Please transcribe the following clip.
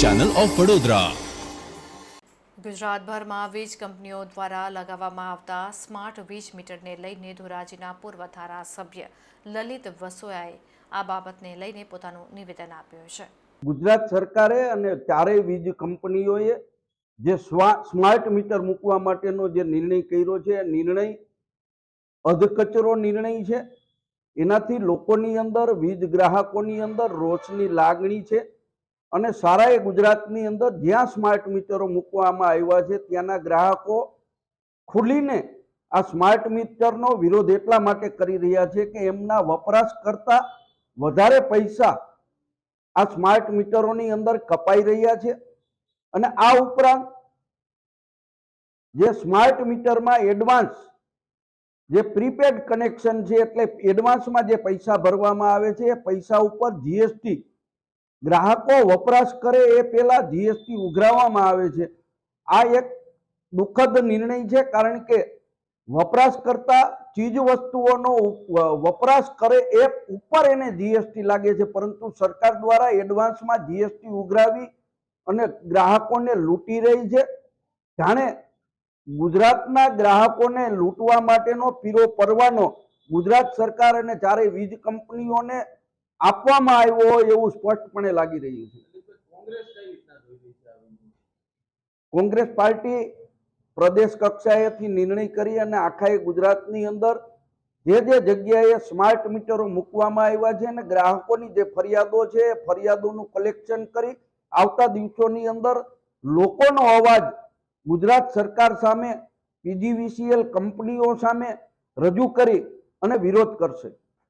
Channel of Vadodara ગુજરાતભરમાં વીજ કંપનીઓ દ્વારા લગાવવામાં આવતા સ્માર્ટ વીજ મીટરને લઈને ધોરાજીના પૂર્વ ધારાસભ્ય લલિત વસોયાએ આ બાબતને લઈને પોતાનું નિવેદન આપ્યું છે. ગુજરાત સરકારે અને ચારેય વીજ કંપનીઓએ જે સ્વા- સ્માર્ટ મીટર મૂકવા માટેનો જે નિર્ણય કર્યો છે નિર્ણય અધકચરો નિર્ણય છે એનાથી લોકોની અંદર, વીજ ગ્રાહકોની અંદર રોષની લાગણી છે અને સારા એ ગુજરાતની અંદર જ્યાં સ્માર્ટ મીટરો મૂકવામાં આવ્યા છે ત્યાંના ગ્રાહકો ખુલીને આ સ્માર્ટ મીટરનો વિરોધ એટલા માટે કરી રહ્યા છે કે એમના વપરાશ કરતા વધારે પૈસા આ સ્માર્ટ મીટરોની અંદર કપાઈ રહ્યા છે અને આ ઉપરાંત જે સ્માર્ટ મીટરમાં એડવાન્સ જે પ્રીપેડ કનેક્શન છે એટલે એડવાન્સમાં જે પૈસા ભરવામાં આવે છે એ પૈસા ઉપર જીએસટી ગ્રાહકો વપરાશ કરે એ પહેલાં જીએસટી ઉઘરાવવામાં આવે છે. આ એક દુઃખદ નિર્ણય છે કારણ કે વપરાશ કરતા ચીજ વસ્તુઓનો વપરાશ કરે એ ઉપર એને જીએસટી લાગે છે. પરંતુ સરકાર દ્વારા એડવાન્સમાં જીએસટી ઉઘરાવી અને ગ્રાહકોને લૂંટી રહી છે. જાણે ગુજરાતના ગ્રાહકોને લૂંટવા માટેનો પીરો પરવાનો ગુજરાત સરકાર અને ચારેય વીજ કંપનીઓને આપવામાં આવ્યો હોય એવું સ્પષ્ટપણે લાગી રહ્યું છે. કોંગ્રેસ પાર્ટી પ્રદેશ કક્ષાએથી નિર્ણય કરી અને આખા ગુજરાતની અંદર જે જે જગ્યાએ સ્માર્ટ મીટરો મૂકવામાં આવ્યા છે અને ગ્રાહકોની જે ફરિયાદો છે એ ફરિયાદોનું કલેક્શન કરી આવતા દિવસોની અંદર લોકોનો અવાજ ગુજરાત સરકાર સામે પીજીવીસીએલ કંપનીઓ સામે રજૂ કરી અને વિરોધ કરશે.